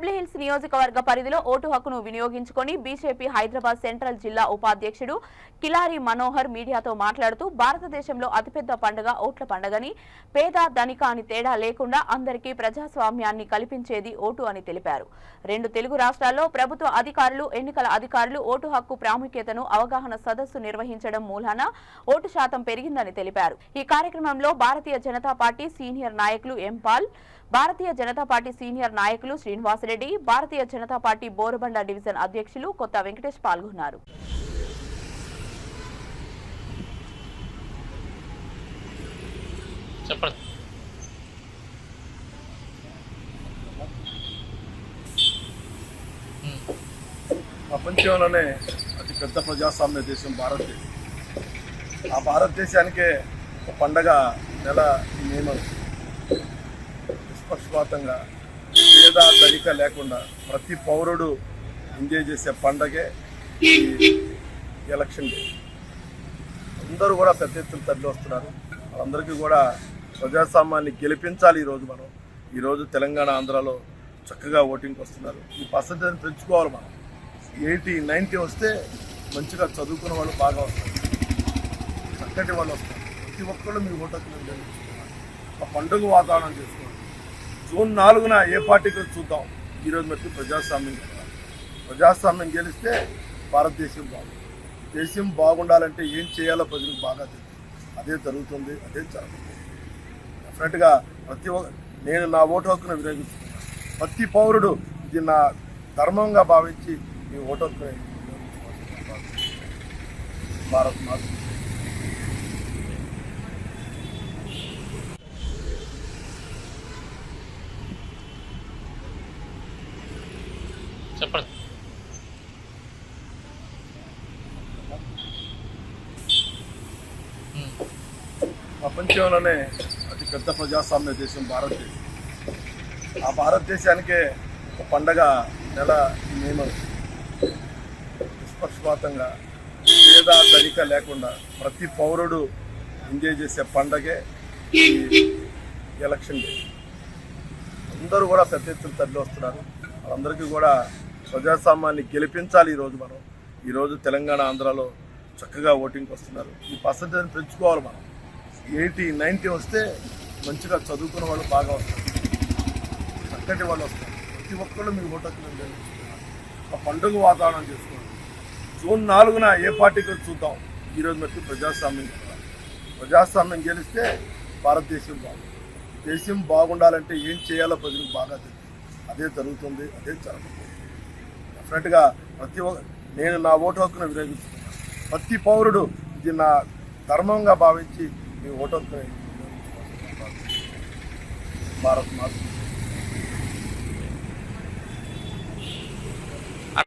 జూబ్లీహిల్స్ నియోజకవర్గ పరిధిలో ఓటు హక్కును వినియోగించుకొని బీజేపీ హైదరాబాద్ సెంట్రల్ జిల్లా ఉపాధ్యక్షుడు కిలారి మనోహర్ మీడియాతో మాట్లాడుతూ భారతదేశంలో అతిపెద్ద పండుగ ఓట్ల పండుగని పేద ధనిక అని తేడా లేకుండా అందరికీ ప్రజాస్వామ్యాన్ని కల్పించేది ఓటు అని తెలిపారు. రెండు తెలుగు రాష్ట్రాల్లో ప్రభుత్వ అధికారులు ఎన్నికల అధికారులు ఓటు హక్కు ప్రాముఖ్యతను అవగాహన సదస్సు నిర్వహించడం మూలాన ఓటు శాతం పెరిగిందని తెలిపారు. ఈ కార్యక్రమంలో భారతీయ జనతా పార్టీ సీనియర్ నాయకులు ఎంపాల్ భారతీయ జనతా పార్టీ సీనియర్ నాయకులు శ్రీనివాసరెడ్డి భారతీయ జనతా పార్టీ బోరబండ డివిజన్ అధ్యక్షులు కొత్త వెంకటేష్ పాల్గొన్నారు. ప్రపంచంలోనే అతి పెద్ద ప్రజాస్వామ్య దేశం భారతదేశం. ఆ భారతదేశానికే ఒక పండగ నెల నియమం. నిష్పక్షపాతంగా పేద ధనిక లేకుండా ప్రతి పౌరుడు ఎంజాయ్ చేసే పండగే ఈ ఎలక్షన్ డే. అందరూ కూడా పెద్ద ఎత్తున తరలి వస్తున్నారు. వాళ్ళందరికీ కూడా ప్రజాస్వామ్యాన్ని గెలిపించాలి ఈరోజు మనం. ఈరోజు తెలంగాణ ఆంధ్రాలో చక్కగా ఓటింగ్కి వస్తున్నారు. ఈ పర్సంటేజ్ పెంచుకోవాలి మనం. ఎయిటీ నైంటీ వస్తే మంచిగా చదువుకున్న వాళ్ళు బాగా వస్తారు. చక్కటి వాళ్ళు వస్తారు. ప్రతి ఒక్కళ్ళు మీ ఓటు ఆ పండుగ వాతావరణం చేసుకోవాలి. జూన్ నాలుగున ఏ పార్టీకి చూద్దాం. ఈరోజు మట్టి ప్రజాస్వామ్యం గెలవాలి ప్రజాస్వామ్యం గెలిస్తే భారతదేశం బాగుంది దేశం బాగుండాలంటే ఏం చేయాలో ప్రజలకు బాగా తెలుసు. అదే జరుగుతుంది అదే జరుగుతుంది డెఫినెట్గా ప్రతి ఒక్క నేను నా ఓటు హక్కును వినియోగించుకున్నాను ప్రతి పౌరుడు ఇది నా ధర్మంగా భావించి ఈ ఓటు హక్కును వినియోగించుకోవాల్సింది భారత్ మాత్రం చెప్పండి. ప్రపంచంలోనే అతి పెద్ద ప్రజాస్వామ్య దేశం భారతదేశం. ఆ భారతదేశానికే ఒక పండగ నెల మేము నిష్పక్షపాతంగా పేద ధనిక లేకుండా ప్రతి పౌరుడు ఎంజాయ్ చేసే పండగే ఈ ఎలక్షన్ డే. అందరూ కూడా పెద్ద ఎత్తున తరలి వస్తున్నారు వాళ్ళందరికీ కూడా ప్రజాస్వామ్యాన్ని గెలిపించాలి ఈరోజు మనం. ఈరోజు తెలంగాణ ఆంధ్రాలో చక్కగా ఓటింగ్కి వస్తున్నారు. ఈ పర్సంటేజ్ పెంచుకోవాలి మనం. ఎయిటీ నైంటీ వస్తే మంచిగా చదువుకున్న వాళ్ళు బాగా వస్తారు. చక్కటి వాళ్ళు వస్తారు. ప్రతి ఒక్కళ్ళు మీ ఓటు హక్కును ఒక పండుగ వాతావరణం చేసుకోవాలి. జూన్ నాలుగున ఏ పార్టీకి చూద్దాం. ఈరోజు మట్టి ప్రజాస్వామ్యం ప్రజాస్వామ్యం గెలిస్తే భారతదేశం బాగుంది దేశం బాగుండాలంటే ఏం చేయాలో ప్రజలకు బాగా తెలుసు. అదే జరుగుతుంది అదే జరుగుతుంది చేస్తున్నట్టుగా ప్రతి ఒక్క నేను నా ఓటు హక్కును వినియోగించుకున్నాను. ప్రతి పౌరుడు ఇది నా ధర్మంగా భావించి మీ ఓటు హక్కును భారత్ మాత్రం